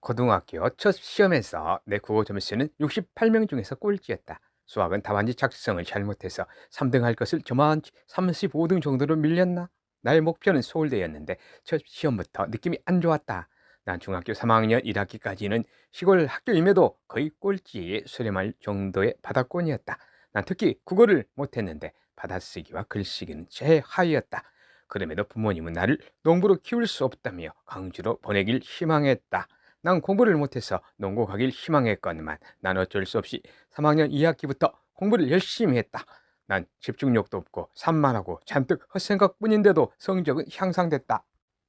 고등학교 첫 시험에서 내 국어 점수는 68명 중에서 꼴찌였다. 수학은 답안지 작성을 잘못해서 3등 할 것을 저만치 35등 정도로 밀렸나? 나의 목표는 서울대였는데 첫 시험부터 느낌이 안 좋았다. 난 중학교 3학년 1학기까지는 시골 학교임에도 거의 꼴찌에 수렴할 정도의 바닥권이었다. 난 특히 국어를 못했는데 받아쓰기와 글쓰기는 제하위였다. 그럼에도 부모님은 나를 농부로 키울 수 없다며 강주로 보내길 희망했다. 난 공부를 못해서 농구 가길 희망했건만 난 어쩔 수 없이 3학년 2학기부터 공부를 열심히 했다. 난 집중력도 없고 산만하고 잔뜩 헛생각뿐인데도 성적은 향상됐다.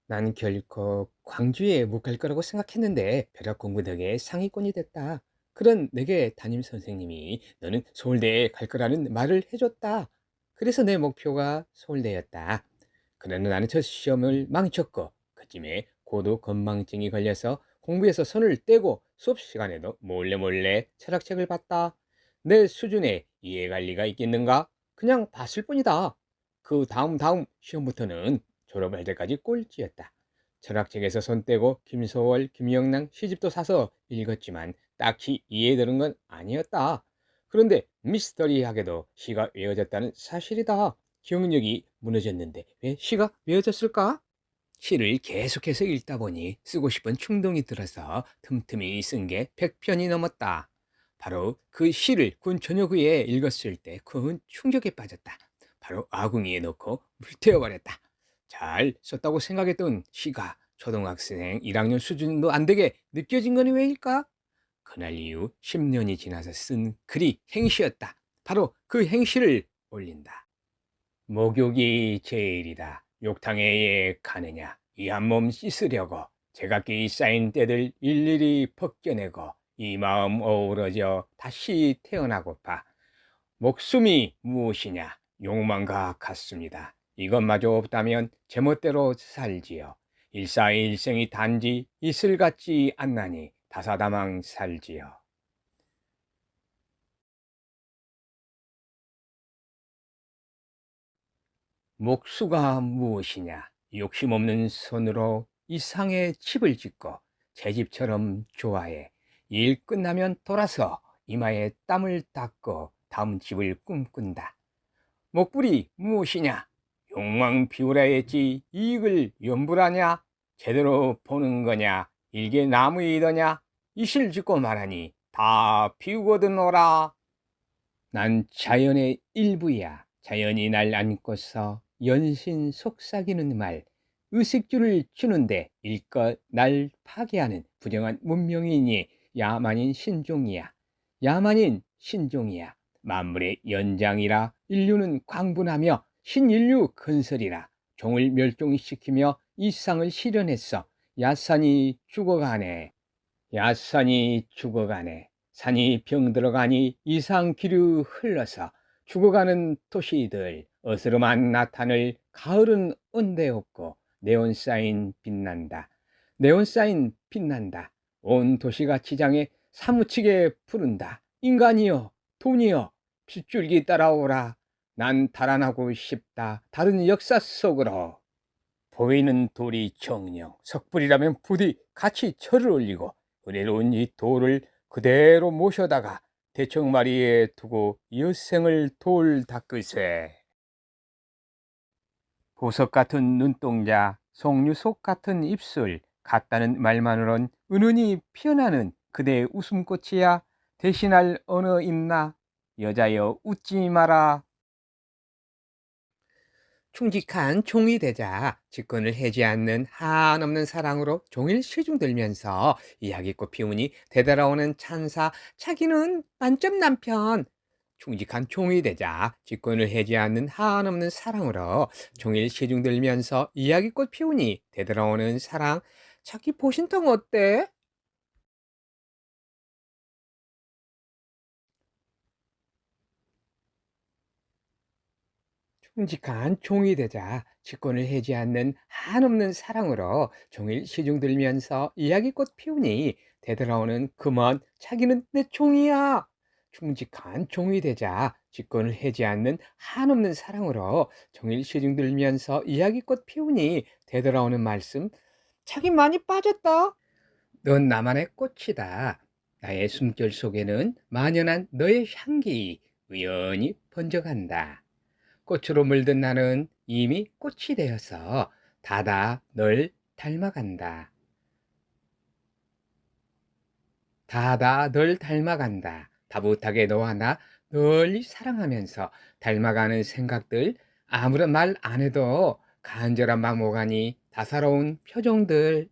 난 결코 광주에 못 갈 거라고 생각했는데 벼락 공부 덕에 상위권이 됐다. 그런 내게 담임 선생님이 너는 서울대에 갈 거라는 말을 해줬다. 그래서 내 목표가 서울대였다. 그러나 나는 첫 시험을 망쳤고 그쯤에 고도 건망증이 걸려서 공부에서 손을 떼고 수업 시간에도 몰래 몰래 철학책을 봤다. 내 수준에 이해갈 리가 있겠는가? 그냥 봤을 뿐이다. 그 다음 다음 시험부터는 졸업할 때까지 꼴찌였다. 철학책에서 손 떼고 김소월, 김영랑 시집도 사서 읽었지만 딱히 이해되는 건 아니었다. 그런데 미스터리하게도 시가 외워졌다는 사실이다. 기억력이 무너졌는데 왜 시가 외워졌을까? 시를 계속해서 읽다 보니 쓰고 싶은 충동이 들어서 틈틈이 쓴 게 100편이 넘었다. 바로 그 시를 군 저녁 후에 읽었을 때 큰 충격에 빠졌다. 바로 아궁이에 넣고 불태워버렸다. 잘 썼다고 생각했던 시가 초등학생 1학년 수준도 안 되게 느껴진 건 왜일까? 그날 이후 10년이 지나서 쓴 글이 행시였다. 바로 그 행시를 올린다. 목욕이 제일이다. 욕탕에 가느냐? 이 한 몸 씻으려고 제각기 쌓인 때들 일일이 벗겨내고 이 마음 어우러져 다시 태어나고파. 목숨이 무엇이냐? 욕망과 같습니다. 이것마저 없다면 제멋대로 살지요. 일사일생이 단지 이슬 같지 않나니 다사다망 살지요. 목수가 무엇이냐? 욕심 없는 손으로 이상의 집을 짓고 제 집처럼 좋아해. 일 끝나면 돌아서 이마에 땀을 닦고 다음 집을 꿈꾼다. 목불이 무엇이냐? 욕망 비우라 했지 이익을 연불하냐? 제대로 보는 거냐? 일개 나무이더냐? 이실 짓고 말하니 다 비우거든 오라. 난 자연의 일부야. 자연이 날 안고서 연신 속삭이는 말, 의식주를 주는데 일껏 날 파괴하는 부정한 문명이니 야만인 신종이야. 야만인 신종이야. 만물의 연장이라 인류는 광분하며 신인류 건설이라 종을 멸종시키며 이 상을 실현했어. 야산이 죽어가네. 야산이 죽어가네. 산이 병들어가니 이상 기류 흘러서 죽어가는 도시들 어스름한 나탄을 가을은 온데 없고 네온 사인 빛난다. 네온 사인 빛난다. 온 도시가 지장에 사무치게 부른다. 인간이여, 돈이여, 핏줄기 따라오라. 난 달아나고 싶다. 다른 역사 속으로. 보이는 돌이 정령, 석불이라면 부디 같이 철을 올리고 은혜로운 이 돌을 그대로 모셔다가 대청마리에 두고 이웃생을 돌 닦으세. 보석 같은 눈동자, 송유속 같은 입술, 같다는 말만으론 은은히 피어나는 그대의 웃음꽃이야 대신할 언어 있나? 여자여 웃지 마라. 충직한 종이 되자 직권을 해지 않는 한없는 사랑으로 종일 시중들면서 이야기꽃 피우니 되돌아오는 찬사 자기는 만점 남편 충직한 종이 되자 직권을 해지 않는 한없는 사랑으로 종일 시중 들면서 이야기꽃 피우니 되돌아오는 사랑 자기 보신탕 어때? 충직한 종이 되자 직권을 해지 않는 한없는 사랑으로 종일 시중 들면서 이야기꽃 피우니 되돌아오는 금원 자기는 내 종이야. 충직한 종이 되자 직권을 해지 않는 한없는 사랑으로 종일 시중 들면서 이야기꽃 피우니 되돌아오는 말씀 자기 많이 빠졌다. 넌 나만의 꽃이다. 나의 숨결 속에는 만연한 너의 향기 우연히 번져간다. 꽃으로 물든 나는 이미 꽃이 되어서 다다 널 닮아간다. 다다 널 닮아간다. 다부하게 너와 나 널리 사랑하면서 닮아가는 생각들 아무런 말 안 해도 간절한 마모가니 다사로운 표정들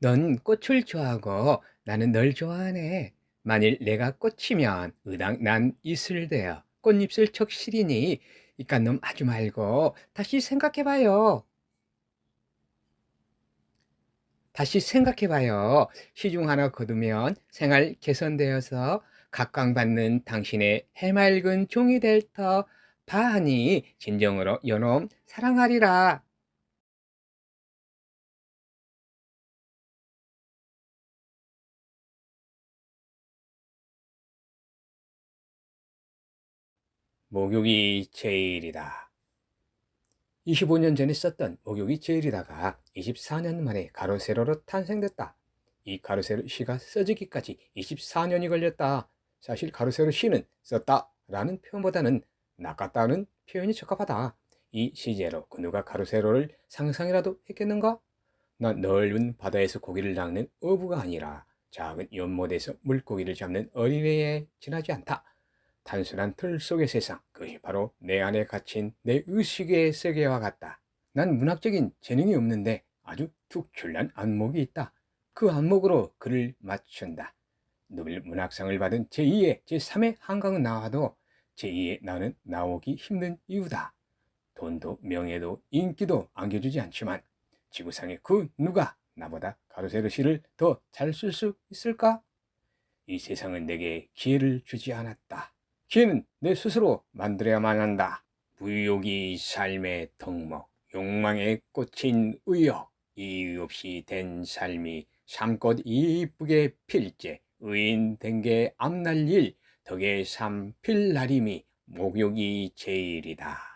넌 꽃을 좋아하고 나는 널 좋아하네. 만일 내가 꽃이면 의당 난 이슬 되어 꽃잎을 적시리니 이깟 놈 하지 말고 다시 생각해봐요. 다시 생각해봐요. 시중 하나 거두면 생활 개선되어서 각광받는 당신의 해맑은 종이 될 터 바하니 진정으로 연놈 사랑하리라. 목욕이 제일이다. 25년 전에 썼던 목욕이 제일이다가 24년 만에 가로 세로로 탄생됐다. 이 가로 세로 시가 써지기까지 24년이 걸렸다. 사실 가로 세로 시는 썼다라는 표현보다는 낚았다는 표현이 적합하다. 이 시제로 그 누가 가로 세로를 상상이라도 했겠는가? 난 넓은 바다에서 고기를 낚는 어부가 아니라 작은 연못에서 물고기를 잡는 어린애에 지나지 않다. 단순한 틀 속의 세상, 그것이 바로 내 안에 갇힌 내 의식의 세계와 같다. 난 문학적인 재능이 없는데 아주 특출난 안목이 있다. 그 안목으로 글을 맞춘다. 노벨 문학상을 받은 제2의 제3의 한강은 나와도 제2의 나는 나오기 힘든 이유다. 돈도 명예도 인기도 안겨주지 않지만 지구상의 그 누가 나보다 가로세로 시를 더 잘 쓸 수 있을까? 이 세상은 내게 기회를 주지 않았다. 기회는 내 스스로 만들어야만 한다. 부욕이 삶의 덕목, 욕망의 꽃인 의욕, 이유 없이 된 삶이 삶꽃 이쁘게 필제, 의인 된게 앞날 일, 덕의 삶 필날임이 목욕이 제일이다.